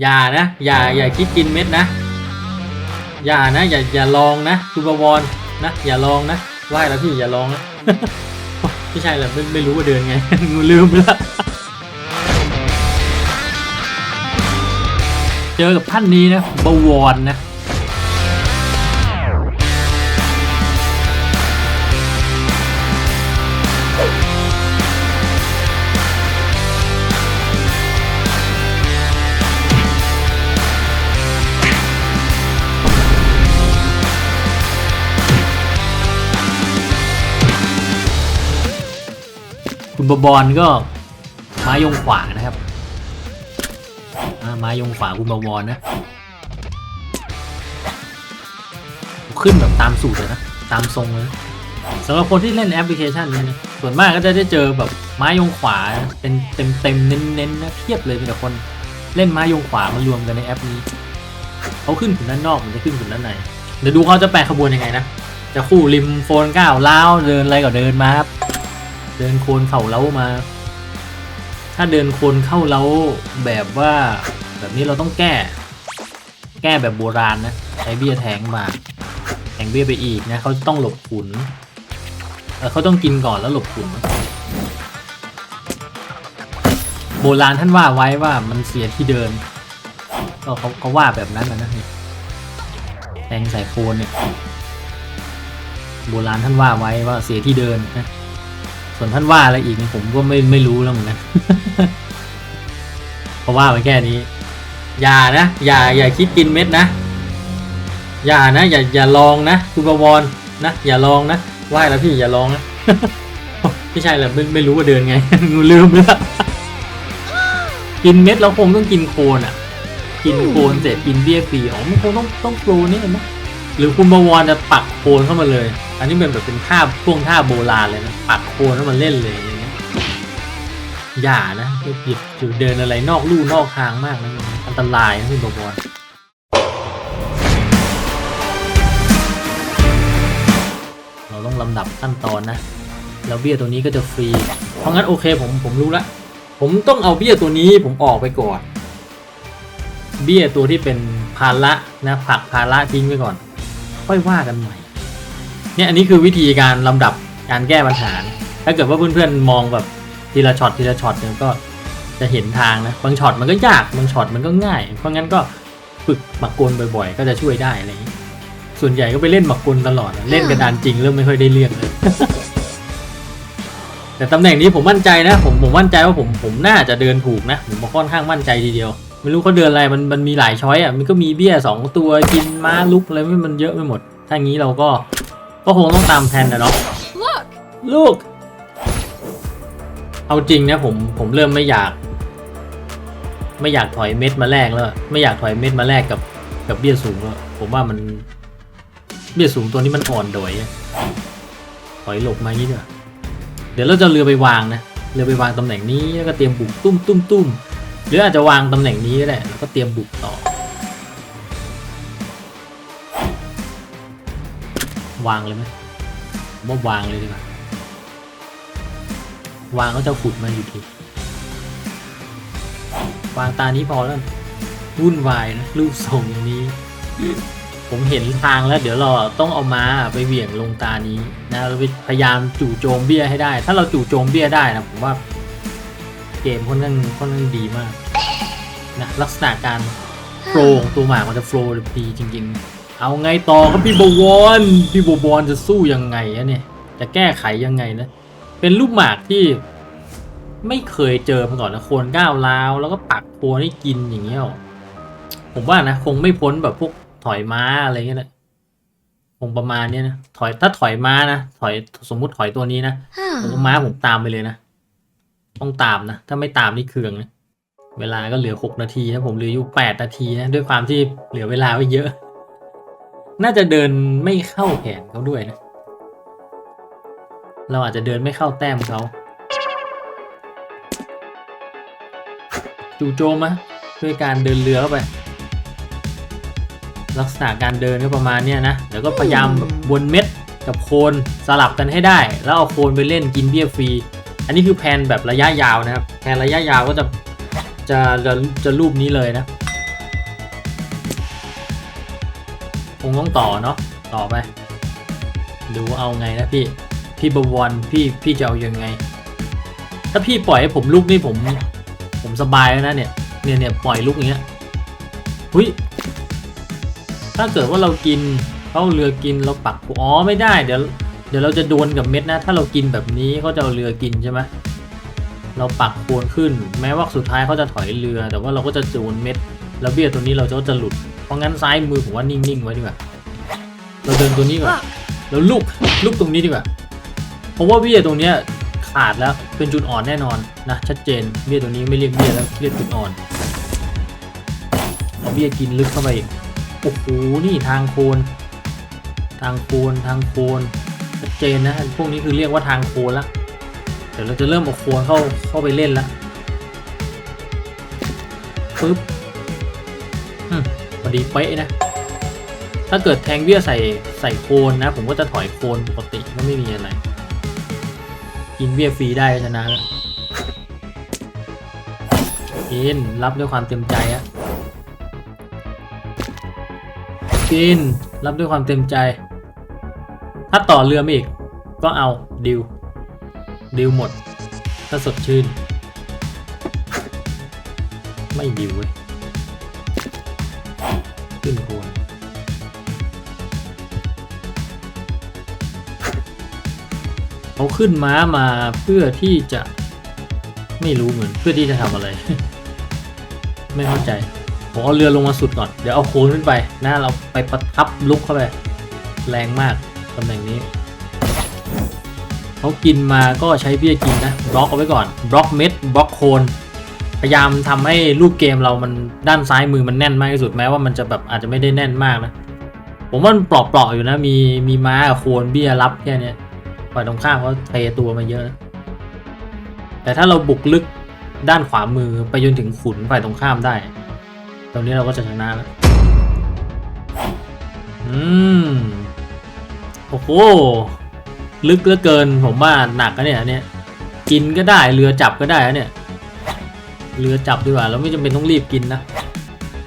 อย่านะ อย่าอย่าคิดกินเม็ดนะ อย่านะอย่าอย่าลองนะคุณประวรนะ อย่าลองนะไหวแล้วพี่อย่าลองนะไม่ใช่แหละไม่ไม่รู้ว่าเดินไงลืมไปแล้วเจอกับท่านนี้นะบวรนะ บบอลก็ไม้ยงขวานะครับอ่าไม้ยงขวาคุณบอลนะ ขึ้นแบบตามสูตรเลยนะ ตามทรงเลยสำหรับคนที่เล่นแอปพลิเคชันนี้นะส่วนมากก็จะได้เจอแบบไม้ยงขวาเป็นเต็มเต็มๆเน้นๆนะเพียบเลยมีแต่คนเล่นไม้ยงขวามารวมกันในแอปนี้เขาขึ้นถึงด้านนอกมันจะขึ้นถึงด้านในเดี๋ยวดูเขาจะแปลขบวนยังไงนะจะคู่ริมโฟนก้าวล้าวเดินอะไรก็เดินมาครับ เดินโคนเข่าเล้ามา ถ้าเดินโคนเข้าเล้าแบบว่าแบบนี้เราต้องแก้ แก้แบบโบราณนะใช้เบี้ยแทงมาแทงเบี้ยไปอีกนะเขาต้องหลบขุนเออเขาต้องกินก่อนแล้วหลบขุนโบราณท่านว่าไว้ว่ามันเสียที่เดิน ก็เขาเขาว่าแบบนั้นนะนี่แทงใส่โคนเนี่ยโบราณท่านว่าไว้ว่าเสียที่เดินนะ ส่วนท่านว่าอะไรอีกนี่ผมก็ไม่ไม่รู้แล้วเหมือนกันเพราะว่าไปแค่นี้ อย่านะ อย่าอย่าคิดกินเม็ดนะ อย่านะอย่าอย่าลองนะคุณประวรนะ อย่าลองนะไหวแล้วพี่อย่าลองนะไม่ใช่แหละไม่ไม่รู้ว่าเดินไงลืมแล้วกินเม็ดเราคงต้องกินโคนอะ กินโคนเสร็จกินเบี้ยฟรีอ๋อมันคงต้องต้องโปรนี่เห็นไหมหรือคุณประวรจะปักโคนเข้ามาเลย อันนี้เป็นแบบเป็นท่าพ่วงท่าโบราณเลยนะปักโคนเข้ามาเล่นเลยอย่างเงี้ยอย่านะหยิบอยู่เดินอะไรนอกลู่นอกทางมากนะอันตรายนะคุณประวรเราต้องลำดับขั้นตอนนะ แล้วเบี้ยตัวนี้ก็จะฟรี เพราะงั้นโอเคผมผมรู้ละผมต้องเอาเบี้ยตัวนี้ผมออกไปก่อน เบี้ยตัวที่เป็นภาระนะผักภาระทิ้งไปก่อน ค่อยว่ากันใหม่ เนี่ยอันนี้คือวิธีการลำดับการแก้ปัญหา ถ้าเกิดว่าเพื่อนๆมองแบบทีละช็อตทีละช็อตเนี่ยก็จะเห็นทางนะบางช็อตมันก็ยากบางช็อตมันก็ง่าย เพราะงั้นก็ฝึกหมักกลบ่อยๆ ก็จะช่วยได้อะไรอย่างนี้ส่วนใหญ่ก็ไปเล่นหมักกลตลอดอะเล่นกระดานจริงเริ่มไม่ค่อยได้เรื่องเลย แต่ตำแหน่งนี้ผมมั่นใจนะผมผมมั่นใจว่าผมผมน่าจะเดินถูกนะผมค่อนข้างมั่นใจทีเดียว ไม่รู้เขาเดินอะไรมันมันมีหลายช้อยอะมันก็มีเบี้ยสองตัวกินม้าลุกอะไรไม่มันเยอะไปหมด ถ้างี้เราก็ ก็คงต้องตามแผนนะเนาะ Look! ลูก เอาจริงนะผมผมเริ่มไม่อยาก ไม่อยากถอยเม็ดมาแลกแล้วอะไม่อยากถอยเม็ดมาแลกกับกับเบี้ยสูงแล้วผมว่ามัน เบี้ยสูงตัวนี้มันอ่อนโดอยอะถอยหลบมาอย่างนี้ดีกว่าเดี๋ยวเราจะเอาเรือไปวางนะเรือไปวางตำแหน่งนี้แล้วก็เตรียมบุกตุ้มตุ้มตุ้มหรืออาจจะวางตำแหน่งนี้ก็ได้แล้วก็เตรียมบุกต่อ วางเลยไหมผมว่าวางเลยดีกว่าวางก็จะขุดมาอยู่ทีวางตานี้พอแล้ววุ่นวายนะรูปทรงอย่างนี้ ผมเห็นทางแล้ว เดี๋ยวเราต้องเอามาไปเหวี่ยงลงตานี้นะเราไปพยายามจู่โจมเบี้ยให้ได้ ถ้าเราจู่โจมเบี้ยได้นะผมว่าเกมค่อนข้างค่อนข้างดีมากนะลักษณะการโฟลว์ของตัวหมากมันจะโฟล์ดีจริง ๆ เอาไงต่อครับพี่บวรพี่บวรจะสู้ยังไงอะเนี่ย จะแก้ไขยังไงนะ เป็นลูกหมากที่ไม่เคยเจอมาก่อนนะโคนก้าวร้าว แล้วก็ปักโคนให้กินอย่างเงี้ยหรอผมว่านะคงไม่พ้นแบบพวกถอยม้าอะไรเงี้ยนะคงประมาณเนี้ยนะถอยถ้าถอยม้านะถอยสมมุติถอยตัวนี้นะผมเอาม้าผมตามไปเลยนะต้องตามนะถ้าไม่ตามนี่เคืองนะเวลาก็เหลือหกนาทีนะผมเหลืออยู่แปดนาทีนะด้วยความที่เหลือเวลาไว้เยอะ น่าจะเดินไม่เข้าแผนเขาด้วยนะ เราอาจจะเดินไม่เข้าแต้มเขา จู่โจมะด้วยการเดินเรือเข้าไป ลักษณะการเดินก็ประมาณเนี้ยนะ เดี๋ยวก็พยายามแบบวนเม็ดกับโคนสลับกันให้ได้ แล้วเอาโคนไปเล่นกินเบี้ยฟรี อันนี้คือแผนแบบระยะยาวนะครับ แผนระยะยาวก็จะจะจะจะรูปนี้เลยนะ คงต้องต่อเนาะต่อไป ดูเอาไงนะพี่ พี่บวรพี่พี่จะเอายังไง ถ้าพี่ปล่อยให้ผมลุกนี่ผม ผมสบายแล้วนะเนี่ยเนี่ยเนี่ยปล่อยลุกอย่างเงี้ยหุยถ้าเกิดว่าเรากินเขาเอาเรือกินเราปักอ๋อไม่ได้เดี๋ยวเดี๋ยวเราจะโดวลกับเม็ดนะ ถ้าเรากินแบบนี้เขาจะเอาเรือกินใช่ไหมเราปักโคนขึ้น แม้ว่าสุดท้ายเขาจะถอยเรือ แต่ว่าเราก็จะโดนเม็ด แล้วเบี้ยตัวนี้เราจะจะหลุดเพราะงั้นซ้ายมือผมว่านิ่งๆไว้ดีกว่า เราเดินตัวนี้ก่อนแล้วลูกลูกตรงนี้ดีกว่า เพราะว่าเบี้ยตรงเนี้ยขาดแล้วเป็นจุดอ่อนแน่นอนนะชัดเจนเบี้ยตัวนี้ไม่เรียกเบี้ยแล้วเรียกจุดอ่อนเอาเบี้ยกินลึกเข้าไปอีกโอ้โหนี่ทางโคนทางโคนทางโคนชัดเจนนะพวกนี้คือเรียกว่าทางโคนละเดี๋ยวเราจะเริ่มเอาโคนเข้าเข้าไปเล่นละปึ๊บ พอดีเป๊ะนะ ถ้าเกิดแทงเบี้ยใส่ใส่โคนนะ ผมก็จะถอยโคนปกติก็ไม่มีอะไร กินเบี้ยฟรีได้ชนะแล้วกินรับด้วยความเต็มใจอะกินรับด้วยความเต็มใจ ถ้าต่อเรือมาอีก ก็เอาดิวดิวหมด ถ้าสดชื่น ไม่ดิวเว้ย ขึ้นโคนเขาขึ้นม้ามาเพื่อที่จะไม่รู้เหมือนเพื่อที่จะทำอะไร ไม่เข้าใจผมเอาเรือลงมาสุดก่อน เดี๋ยวเอาโคนขึ้นไปนะเราไปประทับลุกเข้าไป แรงมากตำแหน่งนี้เขากินมาก็ใช้เบี้ยกินนะบล็อกเอาไว้ก่อนบล็อกเม็ดบล็อกโคน พยายามทำให้รูปเกมเรามันด้านซ้ายมือมันแน่นมากที่สุดแม้ว่ามันจะแบบอาจจะไม่ได้แน่นมากนะ ผมว่ามันเปลาะๆอยู่นะ มีมีม้ากับโคนเบี้ยรับแค่นี้ฝ่ายตรงข้ามเขาเทตัวมาเยอะนะแต่ถ้าเราบุกลึกด้านขวามือไปจนถึงขุนฝ่ายตรงข้ามได้ ตรงนี้เราก็จะชนะแล้วอืมโอ้โหลึกเหลือเกินผมว่าหนักนะเนี่ยเนี่ยกินก็ได้เรือจับก็ได้นะเนี่ย เรือจับดีกว่าเราไม่จำเป็นต้องรีบกินนะ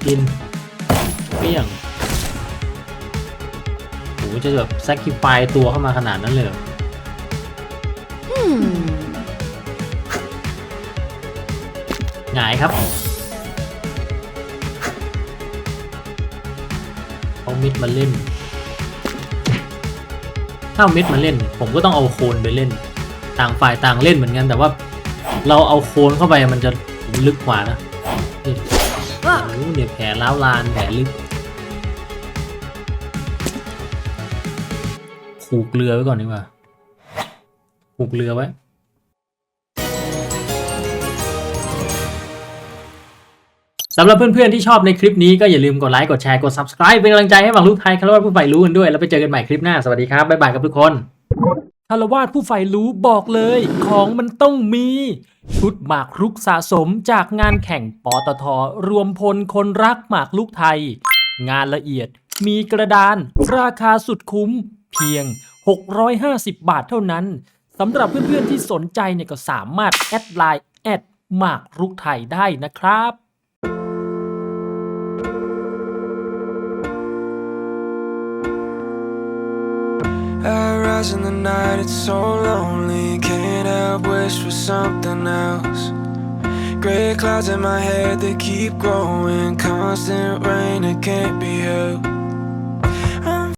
กินเปรี้ยงโอ้โหจะแบบแซคคิฟายตัวเข้ามาขนาดนั้นเลยเหรอหงายครับเอามิดมาเล่น ถ้าเอามิดมาเล่น ผมก็ต้องเอาโคนไปเล่น ต่างฝ่ายต่างเล่นเหมือนกันแต่ว่าเราเอาโคนเข้าไปมันจะ ลึกกว่านะนี่โอ้โหเนี่ยแผลล้าวลานแผลลึกผูกเรือไว้ก่อนดีกว่าผูกเรือไว้สำหรับเพื่อนๆที่ชอบในคลิปนี้ก็อย่าลืมกดไลค์กดแชร์กด subscribe เป็นกำลังใจให้หวังลูกไทยคารวะผู้ใฝ่รู้กันด้วย แล้วไปเจอกันใหม่คลิปหน้า สวัสดีครับ บ๊ายบายครับทุกคน คารวาสผู้ใฝ่รู้บอกเลยของมันต้องมี ชุดหมากรุกสะสมจากงานแข่งปตท รวมพลคนรักหมากลุกไทย งานละเอียดมีกระดาน ราคาสุดคุ้ม เพียง 650 บาทเท่านั้นสำหรับเพื่อนๆที่สนใจเนี่ยก็สามารถแอดไลน์แอดหมากรุกไทยได้นะครับ I in the night, it's so lonely. Can't help wish for something else. Gray clouds in my head, they keep growing. Constant rain, it can't be helped.